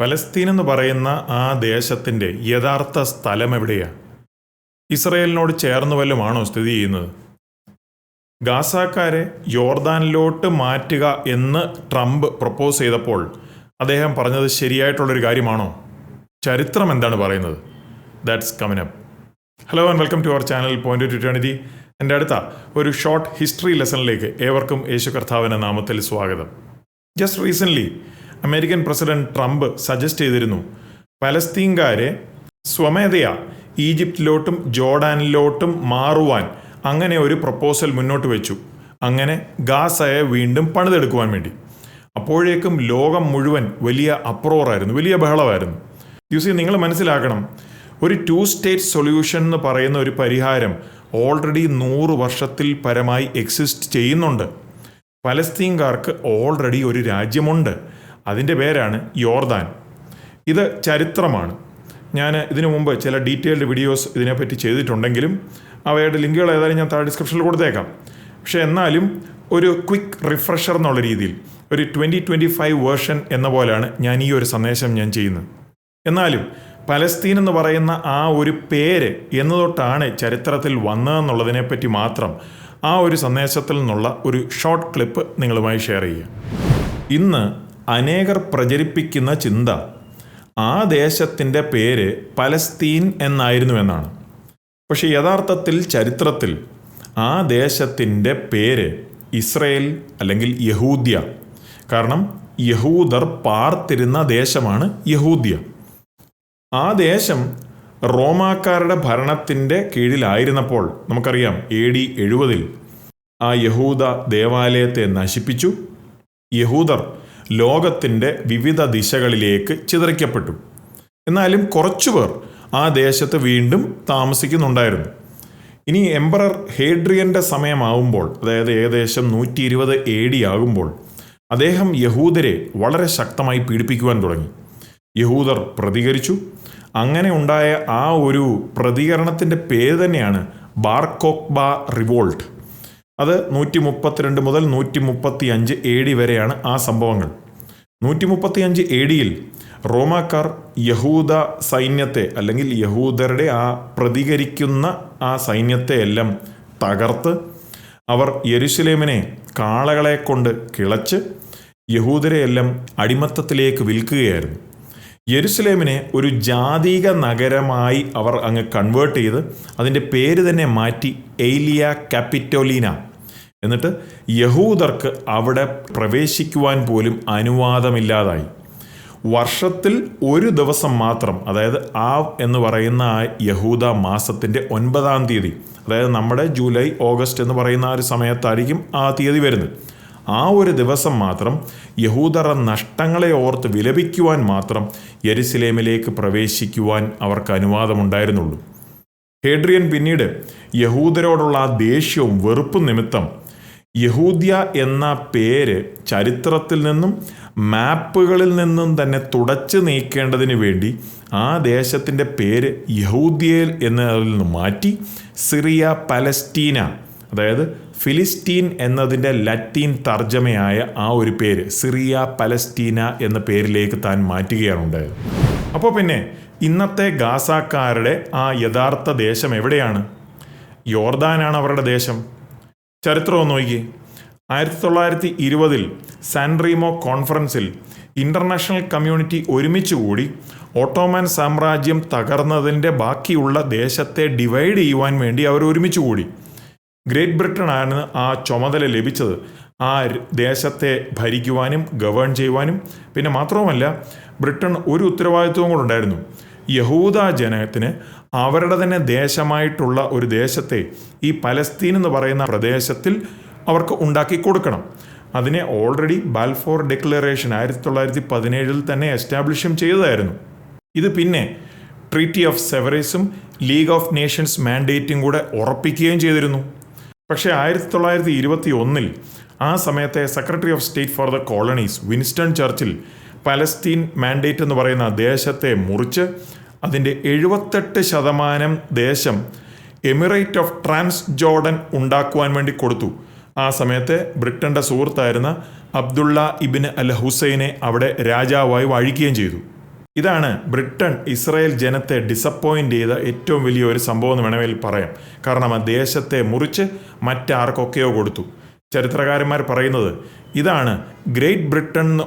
Palestine എന്ന് പറയുന്ന ആ ദേശത്തിന്റെ യഥാർത്ഥ സ്ഥലം എവിടെയാണ് ഇസ്രയേലിനോട് ചേർന്ന് വല്ലതുമാണോ സ്ഥിതി ചെയ്യുന്നത്? ഗാസാക്കാരെ യോർദാനിലോട്ട് മാറ്റുക എന്ന് ട്രംപ് പ്രപ്പോസ് ചെയ്തപ്പോൾ അദ്ദേഹം പറഞ്ഞത് ശരിയായിട്ടുള്ളൊരു കാര്യമാണോ? ചരിത്രം എന്താണ് പറയുന്നത്? That's coming up hello and welcome to our channel point two twenty എന്റെ അടുത്ത ഒരു ഷോർട്ട് ഹിസ്റ്ററി ലെസണിലേക്ക് ഏവർക്കും യേശു കർത്താവിന്റെ നാമത്തിൽ സ്വാഗതം. Just recently American president Trump suggest ചെയ്തിരുന്നു. പലസ്തീൻകാരെ സ്വമേധയാ ഈജിപ്തിലോട്ടും ജോർഡാനിലോട്ടും മാറുവാൻ അങ്ങനെ ഒരു പ്രപ്പോസൽ മുന്നോട്ട് വെച്ചു. അങ്ങനെ ഗാസയെ വീണ്ടും പണിതെടുക്കുവാൻ വേണ്ടി. അപ്പോഴേക്കും ലോകം മുഴുവൻ വലിയ അപ്രോറായിരുന്നു വലിയ ബഹളമായിരുന്നു. യൂസി നിങ്ങൾ മനസ്സിലാക്കണം. ഒരു ടു സ്റ്റേറ്റ് സൊല്യൂഷൻ എന്ന് പറയുന്ന ഒരു പരിഹാരം ഓൾറെഡി നൂറ് വർഷത്തിൽ പരമായി എക്സിസ്റ്റ് ചെയ്യുന്നുണ്ട്. പലസ്തീൻകാർക്ക് ഓൾറെഡി ഒരു രാജ്യമുണ്ട്. അതിന്റെ പേരാണ് യോർദാൻ. ഇത് ചരിത്രമാണ്. ഞാൻ ഇതിനു മുമ്പ് ചില ഡീറ്റെയിൽഡ് വീഡിയോസ് ഇതിനെപ്പറ്റി ചെയ്തിട്ടുണ്ടെങ്കിലും അവയുടെ ലിങ്കുകൾ ഏതായാലും ഞാൻ താഴെ ഡിസ്ക്രിപ്ഷനിൽ കൊടുത്തേക്കാം. പക്ഷേ എന്നാലും ഒരു ക്വിക്ക് റിഫ്രഷർ എന്നുള്ള രീതിയിൽ ഒരു ട്വന്റി ട്വന്റി ഫൈവ് വേർഷൻ എന്ന പോലെയാണ് ഞാൻ ഈ ഒരു സന്ദേശം ഞാൻ ചെയ്യുന്നത്. എന്നാലും പലസ്തീൻ എന്ന് പറയുന്ന ആ ഒരു പേര് എന്നതൊട്ടാണ് ചരിത്രത്തിൽ വന്നതെന്നുള്ളതിനെപ്പറ്റി മാത്രം ആ ഒരു സന്ദേശത്തിൽ നിന്നുള്ള ഒരു ഷോർട്ട് ക്ലിപ്പ് നിങ്ങളുമായി ഷെയർ ചെയ്യുക. ഇന്ന് അനേകർ പ്രചരിപ്പിക്കുന്ന ചിന്ത. ആ ദേശത്തിന്റെ പേര് പലസ്തീൻ എന്നായിരുന്നു എന്നാണ്. പക്ഷെ യഥാർത്ഥത്തിൽ ചരിത്രത്തിൽ ആ ദേശത്തിന്റെ പേര് ഇസ്രയേൽ അല്ലെങ്കിൽ യഹൂദ്യ. കാരണം യഹൂദർ പാർത്തിരുന്ന ദേശമാണ് യഹൂദ്യ. ആ ദേശം റോമാക്കാരുടെ ഭരണത്തിന്റെ കീഴിലായിരുന്നപ്പോൾ നമുക്കറിയാം എ ഡി എഴുപതിൽ ആ യഹൂദ ദേവാലയത്തെ നശിപ്പിച്ചു. യഹൂദർ ലോകത്തിന്റെ വിവിധ ദിശകളിലേക്ക് ചിതറിക്കപ്പെട്ടു. എന്നാലും കുറച്ചുപേർ ആ ദേശത്ത് വീണ്ടും താമസിക്കുന്നുണ്ടായിരുന്നു. ഇനി എംപറർ ഹേഡ്രിയന്റെ സമയമാവുമ്പോൾ അതായത് ഏകദേശം നൂറ്റി ഇരുപത് എ ഡി ആകുമ്പോൾ അദ്ദേഹം യഹൂദരെ വളരെ ശക്തമായി പീഡിപ്പിക്കുവാൻ തുടങ്ങി. യഹൂദർ പ്രതികരിച്ചു. അങ്ങനെ ഉണ്ടായ ആ ഒരു പ്രതികരണത്തിന്റെ പേര് തന്നെയാണ് ബാർക്കോക്ബ റിവോൾട്ട്. അത് നൂറ്റി മുപ്പത്തിരണ്ട് മുതൽ നൂറ്റി മുപ്പത്തി അഞ്ച് എ ഡി വരെയാണ് ആ സംഭവങ്ങൾ. നൂറ്റി മുപ്പത്തി അഞ്ച് എ ഡിയിൽ റോമാക്കാർ യഹൂദ സൈന്യത്തെ അല്ലെങ്കിൽ യഹൂദരുടെ ആ പ്രതികരിക്കുന്ന ആ സൈന്യത്തെ എല്ലാം തകർത്ത് അവർ യെരുശലേമിനെ കാളകളെ കൊണ്ട് കിളച്ച് യഹൂദരെ എല്ലാം അടിമത്തത്തിലേക്ക് വിൽക്കുകയായിരുന്നു. യെരുസലേമിനെ ഒരു ജാതീക നഗരമായി അവർ അങ്ങ് കൺവേർട്ട് ചെയ്ത് അതിന്റെ പേര് തന്നെ മാറ്റി എയ്ലിയ ക്യാപിറ്റോലീന. എന്നിട്ട് യഹൂദർക്ക് അവിടെ പ്രവേശിക്കുവാൻ പോലും അനുവാദമില്ലാതായി. വർഷത്തിൽ ഒരു ദിവസം മാത്രം അതായത് ആ എന്ന് പറയുന്ന ആ യഹൂദ മാസത്തിന്റെ ഒൻപതാം തീയതി അതായത് നമ്മുടെ ജൂലൈ ഓഗസ്റ്റ് എന്ന് പറയുന്ന ആ ഒരു സമയത്തായിരിക്കും ആ തീയതി വരുന്നത്. ആ ഒരു ദിവസം മാത്രം യഹൂദറ നഷ്ടങ്ങളെ ഓർത്ത് വിലപിക്കുവാൻ മാത്രം യെരുസലേമിലേക്ക് പ്രവേശിക്കുവാൻ അവർക്ക് അനുവാദമുണ്ടായിരുന്നുള്ളൂ. ഹേഡ്രിയൻ പിന്നീട് യഹൂദരോടുള്ള ആ ദേഷ്യവും വെറുപ്പും നിമിത്തം യഹൂദ്യ എന്ന പേര് ചരിത്രത്തിൽ നിന്നും മാപ്പുകളിൽ നിന്നും തന്നെ തുടച്ചു നീക്കേണ്ടതിന് വേണ്ടി ആ ദേശത്തിന്റെ പേര് യഹൂദ്യയിൽ എന്നതിൽ നിന്ന് മാറ്റി സിറിയ പലസ്റ്റീന അതായത് ഫിലിസ്റ്റീൻ എന്നതിന്റെ ലത്തീൻ തർജമയായ ആ ഒരു പേര് സിറിയ പലസ്റ്റീന എന്ന പേരിലേക്ക് താൻ മാറ്റുകയാണ് ഉണ്ടായത്. അപ്പോൾ പിന്നെ ഇന്നത്തെ ഗാസാക്കാരുടെ ആ യഥാർത്ഥ ദേശം എവിടെയാണ്? യോർദാനാണ് അവരുടെ ദേശം. ചരിത്രം നോക്കി. ആയിരത്തി തൊള്ളായിരത്തി ഇരുപതിൽ സാൻറീമോ കോൺഫറൻസിൽ ഇന്റർനാഷണൽ കമ്മ്യൂണിറ്റി ഒരുമിച്ച് കൂടി ഓട്ടോമൻ സാമ്രാജ്യം തകർന്നതിന്റെ ബാക്കിയുള്ള ദേശത്തെ ഡിവൈഡ് ചെയ്യുവാൻ വേണ്ടി അവർ ഒരുമിച്ച് കൂടി. ഗ്രേറ്റ് ബ്രിട്ടനാണ് ആ ചുമതല ലഭിച്ചത്. ആ ദേശത്തെ ഭരിക്കുവാനും ഗവേൺ ചെയ്യുവാനും. പിന്നെ മാത്രവുമല്ല ബ്രിട്ടൻ ഒരു ഉത്തരവാദിത്വവും കൂടെ ഉണ്ടായിരുന്നു. യഹൂദ ജനത്തിന് അവരുടെ തന്നെ ദേശമായിട്ടുള്ള ഒരു ദേശത്തെ ഈ പലസ്തീൻ എന്ന് പറയുന്ന പ്രദേശത്തിൽ അവർക്ക് ഉണ്ടാക്കി കൊടുക്കണം. അതിനെ ഓൾറെഡി ബാൽഫോർ ഡിക്ലറേഷൻ ആയിരത്തി തൊള്ളായിരത്തി പതിനേഴിൽ തന്നെ എസ്റ്റാബ്ലിഷും ചെയ്തതായിരുന്നു. ഇത് പിന്നെ ട്രീറ്റി ഓഫ് സെവറേസും ലീഗ് ഓഫ് നേഷൻസ് മാൻഡേറ്റും കൂടെ ഉറപ്പിക്കുകയും ചെയ്തിരുന്നു. പക്ഷേ ആയിരത്തി തൊള്ളായിരത്തി ഇരുപത്തി ഒന്നിൽ ആ സമയത്തെ Secretary of State for the Colonies Winston Churchill Palestine mandate എന്ന് പറയുന്ന ദേശത്തെ മുറിച്ച് അതിന്റെ എഴുപത്തെട്ട് ശതമാനം ദേശം എമിറേറ്റ് ഓഫ് ട്രാൻസ് ജോർഡൻ ഉണ്ടാക്കുവാൻ വേണ്ടി കൊടുത്തു. ആ സമയത്ത് ബ്രിട്ടന്റെ സുഹൃത്തായിരുന്ന അബ്ദുള്ള ഇബിന് അൽ ഹുസൈനെ അവിടെ രാജാവായി വാഴിക്കുകയും ചെയ്തു. ഇതാണ് ബ്രിട്ടൻ ഇസ്രായേൽ ജനത്തെ ഡിസപ്പോയിന്റ് ചെയ്ത ഏറ്റവും വലിയ ഒരു സംഭവം എന്ന് വേണമെങ്കിൽ പറയാം. കാരണം ആ ദേശത്തെ മുറിച്ച് മറ്റാർക്കൊക്കെയോ കൊടുത്തു. ചരിത്രകാരന്മാർ പറയുന്നത് ഇതാണ് ഗ്രേറ്റ് ബ്രിട്ടൻ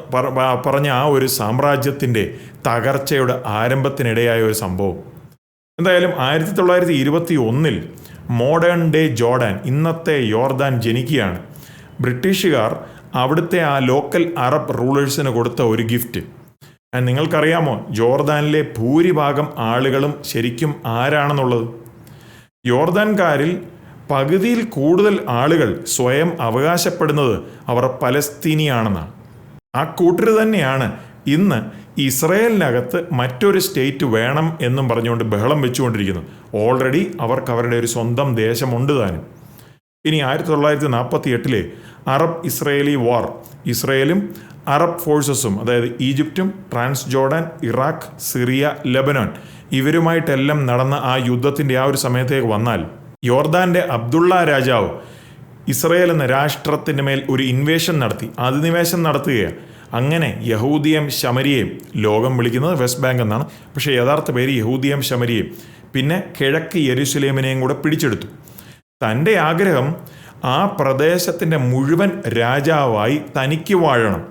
പറഞ്ഞ ആ ഒരു സാമ്രാജ്യത്തിന്റെ തകർച്ചയുടെ ആരംഭത്തിനിടയായ ഒരു സംഭവം. എന്തായാലും ആയിരത്തി തൊള്ളായിരത്തി ഇരുപത്തി ഒന്നിൽ മോഡേൺ ഡേ ജോർഡാൻ ഇന്നത്തെ യോർദാൻ ജനിക്കുകയാണ്. ബ്രിട്ടീഷുകാർ അവിടുത്തെ ആ ലോക്കൽ അറബ് റൂളേഴ്സിന് കൊടുത്ത ഒരു ഗിഫ്റ്റ്. നിങ്ങൾക്കറിയാമോ ജോർദാനിലെ ഭൂരിഭാഗം ആളുകളും ശരിക്കും ആരാണെന്നുള്ളത്? യോർദാൻകാരിൽ പകുതിയിൽ കൂടുതൽ ആളുകൾ സ്വയം അവകാശപ്പെടുന്നത് അവർ പലസ്തീനിയാണെന്നാണ്. ആ കൂട്ടർ തന്നെയാണ് ഇന്ന് ഇസ്രയേലിനകത്ത് മറ്റൊരു സ്റ്റേറ്റ് വേണം എന്നും പറഞ്ഞുകൊണ്ട് ബഹളം വെച്ചുകൊണ്ടിരിക്കുന്നത്. ഓൾറെഡി അവർക്ക് അവരുടെ ഒരു സ്വന്തം ദേശമുണ്ട് താനും. ഇനി ആയിരത്തി തൊള്ളായിരത്തി നാൽപ്പത്തി എട്ടിലെ അറബ് ഇസ്രയേലി വാർ ഇസ്രയേലും അറബ് ഫോഴ്സസും അതായത് ഈജിപ്തും Transjordan Iraq Syria Lebanon ഇവരുമായിട്ടെല്ലാം നടന്ന ആ യുദ്ധത്തിന്റെ ആ ഒരു സമയത്തേക്ക് വന്നാൽ യോർദാന്റെ അബ്ദുള്ള രാജാവ് ഇസ്രയേൽ എന്ന രാഷ്ട്രത്തിന്റെ മേൽ ഒരു ഇൻവേഷൻ നടത്തി. അധിനിവേശം നടത്തുകയാണ്. അങ്ങനെ യഹൂദിയം ശമരിയെയും ലോകം വിളിക്കുന്നത് വെസ്റ്റ് ബാങ്ക് എന്നാണ്. പക്ഷേ യഥാർത്ഥ പേര് യഹൂദിയം ശമരിയെയും. പിന്നെ കിഴക്ക് യെരുസലേമിനെയും കൂടെ പിടിച്ചെടുത്തു. തന്റെ ആഗ്രഹം ആ പ്രദേശത്തിന്റെ മുഴുവൻ രാജാവായി തനിക്ക് വാഴണം.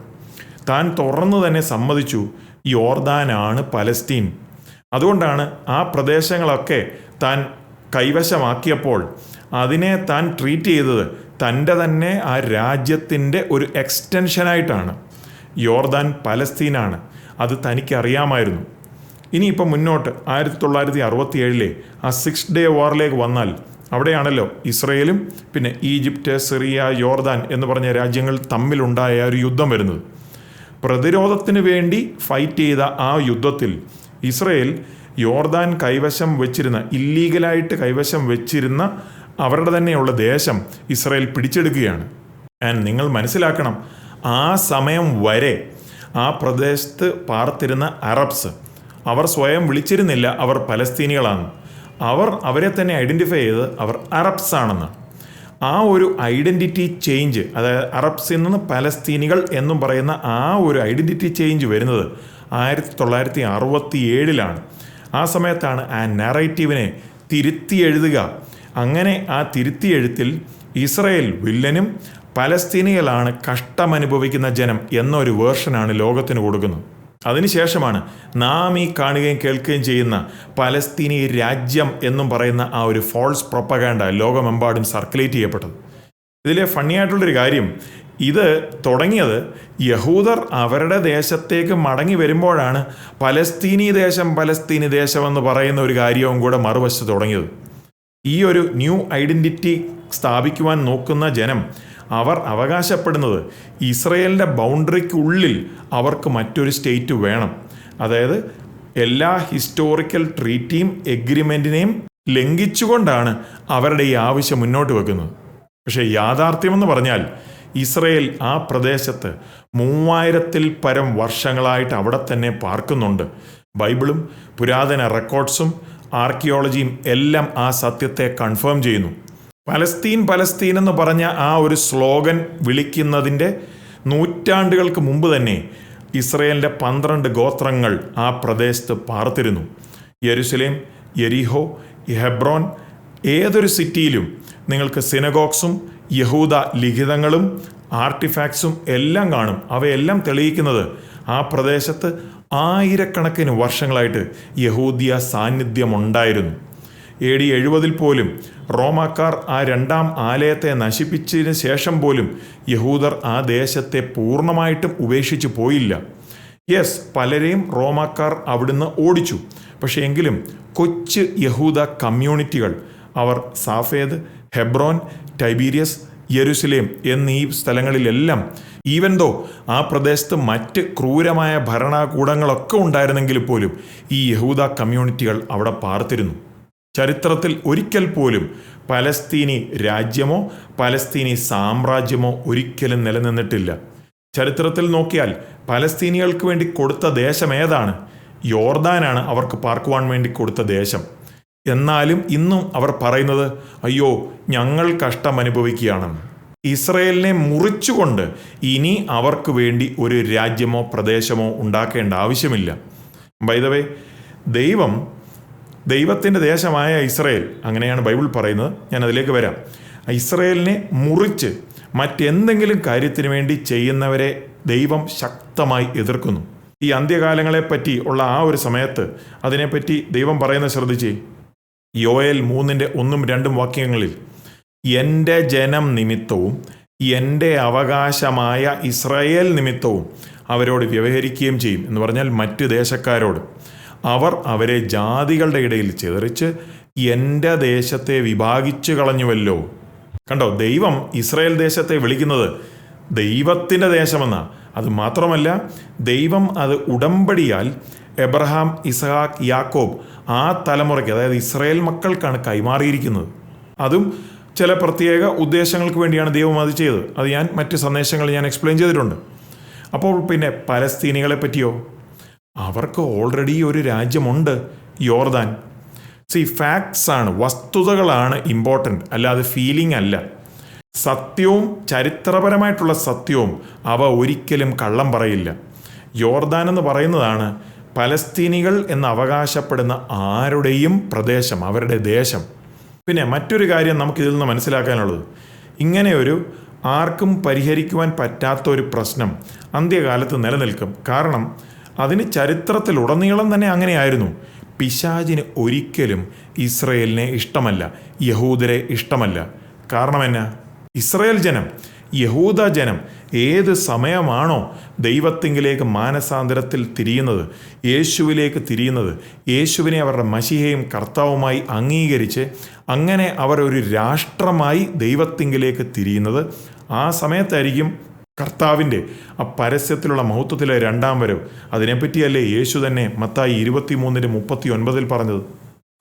താൻ തുറന്നു തന്നെ സമ്മതിച്ചു യോർദാനാണ് പലസ്തീൻ. അതുകൊണ്ടാണ് ആ പ്രദേശങ്ങളൊക്കെ താൻ കൈവശമാക്കിയപ്പോൾ അതിനെ താൻ ട്രീറ്റ് ചെയ്തത് തന്റെ തന്നെ ആ രാജ്യത്തിന്റെ ഒരു എക്സ്റ്റൻഷനായിട്ടാണ് യോർദാൻ പലസ്തീനാണ്. അത് തനിക്കറിയാമായിരുന്നു. ഇനിയിപ്പോൾ മുന്നോട്ട് ആയിരത്തി തൊള്ളായിരത്തി അറുപത്തി ഏഴിലെ ആ സിക്സ് ഡേ വാറിലേക്ക് വന്നാൽ അവിടെയാണല്ലോ ഇസ്രയേലും പിന്നെ ഈജിപ്റ്റ് സിറിയ യോർദാൻ എന്ന് പറഞ്ഞ രാജ്യങ്ങൾ തമ്മിലുണ്ടായ ഒരു യുദ്ധം വരുന്നത്. പ്രതിരോധത്തിന് വേണ്ടി ഫൈറ്റ് ചെയ്ത ആ യുദ്ധത്തിൽ ഇസ്രയേൽ യോർദാൻ കൈവശം വെച്ചിരുന്ന ഇല്ലീഗലായിട്ട് കൈവശം വെച്ചിരുന്ന അവരുടെ തന്നെയുള്ള ദേശം ഇസ്രായേൽ പിടിച്ചെടുക്കുകയാണ്. ആൻഡ് നിങ്ങൾ മനസ്സിലാക്കണം ആ സമയം വരെ ആ പ്രദേശത്ത് പാർത്തിരുന്ന അറബ്സ് അവർ സ്വയം വിളിച്ചിരുന്നില്ല അവർ പലസ്തീനികളാണ്. അവർ അവരെ തന്നെ ഐഡന്റിഫൈ ചെയ്ത് അവർ അറബ്സ് ആണെന്ന്. ആ ഒരു ഐഡന്റിറ്റി ചേഞ്ച് അതായത് അറബ്സിൽ നിന്ന് പലസ്തീനികൾ എന്നും പറയുന്ന ആ ഒരു ഐഡന്റിറ്റി ചേഞ്ച് വരുന്നത് ആയിരത്തി തൊള്ളായിരത്തി അറുപത്തി ഏഴിലാണ് ആ സമയത്താണ് ആ നറേറ്റീവിനെ തിരുത്തി എഴുതുക അങ്ങനെ ആ തിരുത്തി എഴുത്തിൽ ഇസ്രയേൽ വില്ലനും പലസ്തീനികളാണ് കഷ്ടമനുഭവിക്കുന്ന ജനം എന്നൊരു വേർഷനാണ് ലോകത്തിന് കൊടുക്കുന്നത്. അതിനുശേഷമാണ് നാം ഈ കാണുകയും കേൾക്കുകയും ചെയ്യുന്ന പലസ്തീനി രാജ്യം എന്നും പറയുന്ന ആ ഒരു ഫോൾസ് പ്രൊപ്പഗാൻഡ ലോകമെമ്പാടും സർക്കുലേറ്റ് ചെയ്യപ്പെട്ടത്. ഇതിലെ ഫണ്ണിയായിട്ടുള്ളൊരു കാര്യം ഇത് തുടങ്ങിയത് യഹൂദർ അവരുടെ ദേശത്തേക്ക് മടങ്ങി വരുമ്പോഴാണ്. പലസ്തീനി ദേശം പലസ്തീനി ദേശമെന്ന് പറയുന്ന ഒരു കാര്യവും കൂടെ മറുവശത്ത് തുടങ്ങിയത്. ഈ ഒരു ന്യൂ ഐഡന്റിറ്റി സ്ഥാപിക്കുവാൻ നോക്കുന്ന ജനം അവർ അവകാശപ്പെടുന്നത് ഇസ്രയേലിന്റെ ബൗണ്ടറിക്കുള്ളിൽ അവർക്ക് മറ്റൊരു സ്റ്റേറ്റ് വേണം. അതായത് എല്ലാ ഹിസ്റ്റോറിക്കൽ ട്രീറ്റിയും എഗ്രിമെന്റിനെയും ലംഘിച്ചുകൊണ്ടാണ് അവരുടെ ഈ ആവശ്യം മുന്നോട്ട് വെക്കുന്നത്. പക്ഷേ യാഥാർത്ഥ്യമെന്ന് പറഞ്ഞാൽ ഇസ്രയേൽ ആ പ്രദേശത്ത് മൂവായിരത്തിൽ പരം വർഷങ്ങളായിട്ട് അവിടെ തന്നെ പാർക്കുന്നുണ്ട്. ബൈബിളും പുരാതന റെക്കോർഡ്സും ആർക്കിയോളജിയും എല്ലാം ആ സത്യത്തെ കൺഫേം ചെയ്യുന്നു. പലസ്തീൻ പലസ്തീൻ എന്ന് പറഞ്ഞ ആ ഒരു സ്ലോഗൻ വിളിക്കുന്നതിന്റെ നൂറ്റാണ്ടുകൾക്ക് മുമ്പ് തന്നെ ഇസ്രയേലിന്റെ പന്ത്രണ്ട് ഗോത്രങ്ങൾ ആ പ്രദേശത്ത് പാർത്തിരുന്നു. യെരുസലേം യെരിഹോ ഹെബ്രോൻ ഏതൊരു സിറ്റിയിലും നിങ്ങൾക്ക് സിനഗോക്സും യഹൂദ ലിഖിതങ്ങളും ആർട്ടിഫാക്ട്സും എല്ലാം കാണും. അവയെല്ലാം തെളിയിക്കുന്നത് ആ പ്രദേശത്ത് ആയിരക്കണക്കിന് വർഷങ്ങളായിട്ട് യഹൂദിയ സാന്നിധ്യമുണ്ടായിരുന്നു. എ ഡി എഴുപതിൽ പോലും റോമാക്കാർ ആ രണ്ടാം ആലയത്തെ നശിപ്പിച്ചതിന് ശേഷം പോലും യഹൂദർ ആ ദേശത്തെ പൂർണമായിട്ടും ഉപേക്ഷിച്ചു പോയില്ല. യെസ് പലരെയും റോമാക്കാർ അവിടുന്ന് ഓടിച്ചു. പക്ഷേ എങ്കിലും കൊച്ചു യഹൂദ കമ്മ്യൂണിറ്റികൾ അവർ സാഫേദ് ഹെബ്രോൻ ടൈബീരിയസ് യെരുസലേം എന്നീ സ്ഥലങ്ങളിലെല്ലാം ഈവൻ ദോ ആ പ്രദേശത്ത് മറ്റ് ക്രൂരമായ ഭരണകൂടങ്ങളൊക്കെ ഉണ്ടായിരുന്നെങ്കിൽ പോലും ഈ യഹൂദ കമ്മ്യൂണിറ്റികൾ അവിടെ പാർത്തിരുന്നു. ചരിത്രത്തിൽ ഒരിക്കൽ പോലും പലസ്തീനി രാജ്യമോ പലസ്തീനി സാമ്രാജ്യമോ ഒരിക്കലും നിലനിന്നിട്ടില്ല. ചരിത്രത്തിൽ നോക്കിയാൽ പലസ്തീനികൾക്ക് വേണ്ടി കൊടുത്ത ദേശം ഏതാണ്? യോർദാനാണ് അവർക്ക് പാർക്കുവാൻ വേണ്ടി കൊടുത്ത ദേശം. എന്നാലും ഇന്നും അവർ പറയുന്നത് അയ്യോ ഞങ്ങൾ കഷ്ടം അനുഭവിക്കുകയാണ്. ഇസ്രയേലിനെ മുറിച്ചുകൊണ്ട് ഇനി അവർക്ക് വേണ്ടി ഒരു രാജ്യമോ പ്രദേശമോ ഉണ്ടാക്കേണ്ട ആവശ്യമില്ല. വൈദവേ ദൈവം ദൈവത്തിന്റെ ദേശമായ ഇസ്രയേൽ അങ്ങനെയാണ് ബൈബിൾ പറയുന്നത്. ഞാൻ അതിലേക്ക് വരാം. ഇസ്രയേലിനെ മുറിച്ച് മറ്റെന്തെങ്കിലും കാര്യത്തിന് വേണ്ടി ചെയ്യുന്നവരെ ദൈവം ശക്തമായി എതിർക്കുന്നു. ഈ അന്ത്യകാലങ്ങളെപ്പറ്റി ഉള്ള ആ ഒരു സമയത്ത് അതിനെപ്പറ്റി ദൈവം പറയുന്നത് ശ്രദ്ധിച്ചേ. യോയൽ മൂന്നിന്റെ ഒന്നും രണ്ടും വാക്യങ്ങളിൽ എന്റെ ജനം നിമിത്തവും എന്റെ അവകാശമായ ഇസ്രായേൽ നിമിത്തവും അവരോട് വ്യവഹരിക്കുകയും ചെയ്യും. എന്ന് പറഞ്ഞാൽ മറ്റ് ദേശക്കാരോട്. അവർ അവരെ ജാതികളുടെ ഇടയിൽ ചിതറിച്ച് എന്റെ ദേശത്തെ വിഭാഗിച്ചു കളഞ്ഞുവല്ലോ. കണ്ടോ ദൈവം ഇസ്രായേൽ ദേശത്തെ വിളിക്കുന്നത് ദൈവത്തിന്റെ ദേശമെന്നാണ് അത് മാത്രമല്ല ദൈവം അത് ഉടമ്പടിയാൽ എബ്രഹാം ഇസഹാക്ക് യാക്കോബ് ആ തലമുറയ്ക്ക് അതായത് ഇസ്രായേൽ മക്കൾക്കാണ് കൈമാറിയിരിക്കുന്നത്. അതും ചില പ്രത്യേക ഉദ്ദേശങ്ങൾക്ക് വേണ്ടിയാണ് ദൈവം അത് ചെയ്തത്. അത് ഞാൻ മറ്റ് സന്ദേശങ്ങൾ ഞാൻ എക്സ്പ്ലെയിൻ ചെയ്തിട്ടുണ്ട്. അപ്പോൾ പിന്നെ പലസ്തീനികളെ പറ്റിയോ? അവർക്ക് ഓൾറെഡി ഒരു രാജ്യമുണ്ട് യോർദാൻ. സി ഫാക്ട്സ് ആണ് വസ്തുതകളാണ് ഇമ്പോർട്ടന്റ് അല്ലാതെ ഫീലിംഗ് അല്ല. സത്യവും ചരിത്രപരമായിട്ടുള്ള സത്യവും അവ ഒരിക്കലും കള്ളം പറയില്ല. യോർദാൻ എന്ന് പറയുന്നതാണ് പലസ്തീനികൾ എന്ന് അവകാശപ്പെടുന്ന ആരുടെയും പ്രദേശം അവരുടെ ദേശം. പിന്നെ മറ്റൊരു കാര്യം നമുക്കിതിൽ നിന്ന് മനസ്സിലാക്കാനുള്ളത്. ഇങ്ങനെ ഒരു ആർക്കും പരിഹരിക്കുവാൻ പറ്റാത്ത ഒരു പ്രശ്നം അന്ത്യകാലത്ത് നിലനിൽക്കും. കാരണം അതിന് ചരിത്രത്തിലുടനീളം തന്നെ അങ്ങനെയായിരുന്നു. പിശാജിന് ഒരിക്കലും ഇസ്രയേലിനെ ഇഷ്ടമല്ല യഹൂദരെ ഇഷ്ടമല്ല. കാരണം എന്നാ? ഇസ്രയേൽ ജനം യഹൂദ ജനം ഏത് സമയമാണോ ദൈവത്തിങ്കിലേക്ക് മാനസാന്തരത്തിൽ തിരിയുന്നത് യേശുവിലേക്ക് തിരിയുന്നത് യേശുവിനെ അവരുടെ മഷിഹയും കർത്താവുമായി അംഗീകരിച്ച് അങ്ങനെ അവർ ഒരു രാഷ്ട്രമായി ദൈവത്തിങ്കിലേക്ക് തിരിയുന്നത് ആ സമയത്തായിരിക്കും കർത്താവിന്റെ ആ പരസ്യത്തിലുള്ള മഹത്വത്തിലെ രണ്ടാം വരവ്. അതിനെപ്പറ്റിയല്ലേ യേശു തന്നെ മത്തായി ഇരുപത്തിമൂന്നിന് മുപ്പത്തി ഒൻപതിൽ പറഞ്ഞത്?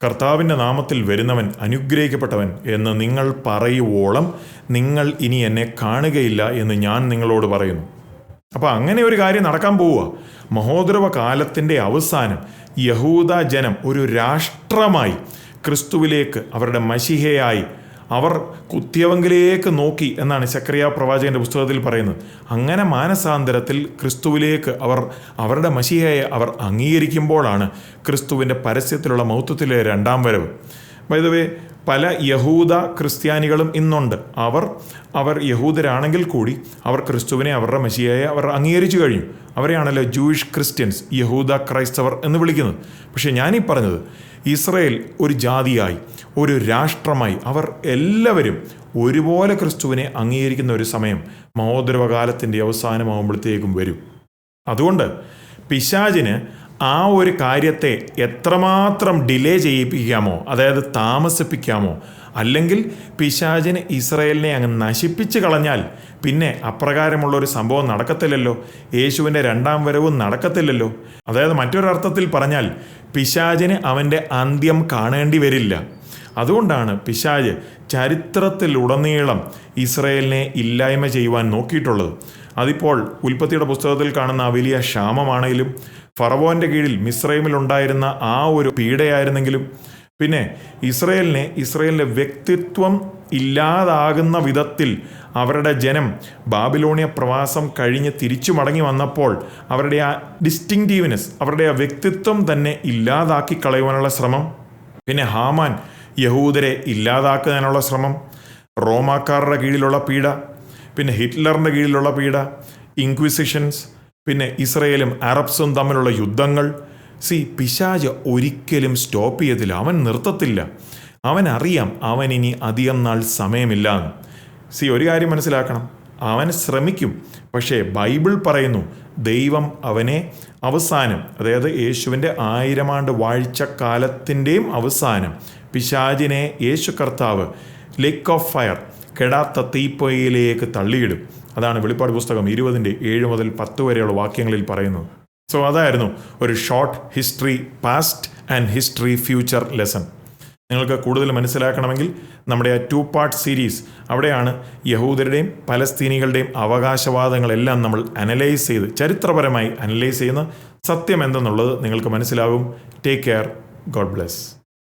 കർത്താവിന്റെ നാമത്തിൽ വരുന്നവൻ അനുഗ്രഹിക്കപ്പെട്ടവൻ എന്ന് നിങ്ങൾ പറയുവോളം നിങ്ങൾ ഇനി എന്നെ കാണുകയില്ല എന്ന് ഞാൻ നിങ്ങളോട് പറയുന്നു. അപ്പോൾ അങ്ങനെ ഒരു കാര്യം നടക്കാൻ പോവുക. മഹോദരവ കാലത്തിന്റെ അവസാനം യഹൂദ ജനം ഒരു രാഷ്ട്രമായി ക്രിസ്തുവിലേക്ക് അവരുടെ മഷിഹയായി അവർ കുത്തിയവങ്കിലേക്ക് നോക്കി എന്നാണ് ശക്രിയ പ്രവാചകന്റെ പുസ്തകത്തിൽ പറയുന്നത്. അങ്ങനെ മാനസാന്തരത്തിൽ ക്രിസ്തുവിലേക്ക് അവർ അവരുടെ മഷിയായ അവർ അംഗീകരിക്കുമ്പോഴാണ് ക്രിസ്തുവിന്റെ പരസ്യത്തിലുള്ള മൗത്വത്തിലെ രണ്ടാം വരവ്. വൈദവേ പല യഹൂദ ക്രിസ്ത്യാനികളും ഇന്നുണ്ട്. അവർ അവർ യഹൂദരാണെങ്കിൽ കൂടി അവർ ക്രിസ്തുവിനെ അവരുടെ മഷിയായെ അവർ അംഗീകരിച്ചു കഴിഞ്ഞു. അവരെയാണല്ലോ ജൂയിഷ് ക്രിസ്ത്യൻസ് യഹൂദ ക്രൈസ്തവർ എന്ന് വിളിക്കുന്നത്. പക്ഷേ ഞാനീ പറഞ്ഞത് ഇസ്രയേൽ ഒരു ജാതിയായി ഒരു രാഷ്ട്രമായി അവർ എല്ലാവരും ഒരുപോലെ ക്രിസ്തുവിനെ അംഗീകരിക്കുന്ന ഒരു സമയം മഹോദരവകാലത്തിന്റെ അവസാനമാകുമ്പോഴത്തേക്കും വരും. അതുകൊണ്ട് പിശാജിന് ആ ഒരു കാര്യത്തെ എത്രമാത്രം ഡിലേ ചെയ്യിപ്പിക്കാമോ അതായത് താമസിപ്പിക്കാമോ അല്ലെങ്കിൽ പിശാജിന് ഇസ്രയേലിനെ അങ്ങ് നശിപ്പിച്ച് കളഞ്ഞാൽ പിന്നെ അപ്രകാരമുള്ള ഒരു സംഭവം നടക്കത്തില്ലല്ലോ യേശുവിന്റെ രണ്ടാം വരവും നടക്കത്തില്ലല്ലോ. അതായത് മറ്റൊരർത്ഥത്തിൽ പറഞ്ഞാൽ പിശാജിന് അവന്റെ അന്ത്യം കാണേണ്ടി വരില്ല. അതുകൊണ്ടാണ് പിശാജ് ചരിത്രത്തിലുടനീളം ഇസ്രയേലിനെ ഇല്ലായ്മ ചെയ്യുവാൻ നോക്കിയിട്ടുള്ളത്. അതിപ്പോൾ ഉൽപ്പത്തിയുടെ പുസ്തകത്തിൽ കാണുന്ന ആ വലിയ ക്ഷാമമാണെങ്കിലും ഫറവോന്റെ കീഴിൽ മിസ്രൈമിലുണ്ടായിരുന്ന ആ ഒരു പീഡയായിരുന്നെങ്കിലും പിന്നെ ഇസ്രയേലിനെ ഇസ്രയേലിന്റെ വ്യക്തിത്വം ഇല്ലാതാകുന്ന വിധത്തിൽ അവരുടെ ജനം ബാബിലോണിയ പ്രവാസം കഴിഞ്ഞ് തിരിച്ചു മടങ്ങി വന്നപ്പോൾ അവരുടെ ആ ഡിസ്റ്റിങ്റ്റീവ്നെസ് അവരുടെ ആ വ്യക്തിത്വം തന്നെ ഇല്ലാതാക്കി കളയുവാനുള്ള ശ്രമം പിന്നെ ഹാമാൻ യഹൂദരെ ഇല്ലാതാക്കുന്നതിനുള്ള ശ്രമം റോമാക്കാരുടെ കീഴിലുള്ള പീഡ പിന്നെ ഹിറ്റ്ലറിന്റെ കീഴിലുള്ള പീഡ ഇൻക്വിസിഷൻസ് പിന്നെ ഇസ്രയേലും അറബ്സും തമ്മിലുള്ള യുദ്ധങ്ങൾ. സി പിശാജ് ഒരിക്കലും സ്റ്റോപ്പ് ചെയ്യത്തില്ല അവൻ നിർത്തത്തില്ല. അവൻ അറിയാം അവൻ ഇനി അധികം നാൾ സമയമില്ല സി ഒരു കാര്യം മനസ്സിലാക്കണം. അവൻ ശ്രമിക്കും. പക്ഷേ ബൈബിൾ പറയുന്നു ദൈവം അവനെ അവസാനം അതായത് യേശുവിന്റെ ആയിരം ആണ്ട് വാഴ്ചക്കാലത്തിന്റെയും അവസാനം പിശാജിനെ യേശു കർത്താവ് ലേക്ക് ഓഫ് ഫയർ കെടാത്ത തീപ്പൊയിലേക്ക് തള്ളിയിടും. അതാണ് വെളിപ്പാട് പുസ്തകം ഇരുപതിന്റെ ഏഴ് മുതൽ പത്ത് വരെയുള്ള വാക്യങ്ങളിൽ പറയുന്നത്. സോ അതായിരുന്നു ഒരു short history past and history future lesson നിങ്ങൾക്ക് കൂടുതൽ മനസ്സിലാക്കണമെങ്കിൽ നമ്മുടെ ആ ടു പാർട്ട് സീരീസ് അവിടെയാണ് യഹൂദരുടെയും പലസ്തീനികളുടെയും അവകാശവാദങ്ങളെല്ലാം നമ്മൾ അനലൈസ് ചെയ്ത് ചരിത്രപരമായി അനലൈസ് ചെയ്യുന്ന സത്യം എന്തെന്നുള്ളത് നിങ്ങൾക്ക് മനസ്സിലാകും ടേക്ക് കെയർ ഗോഡ് ബ്ലെസ്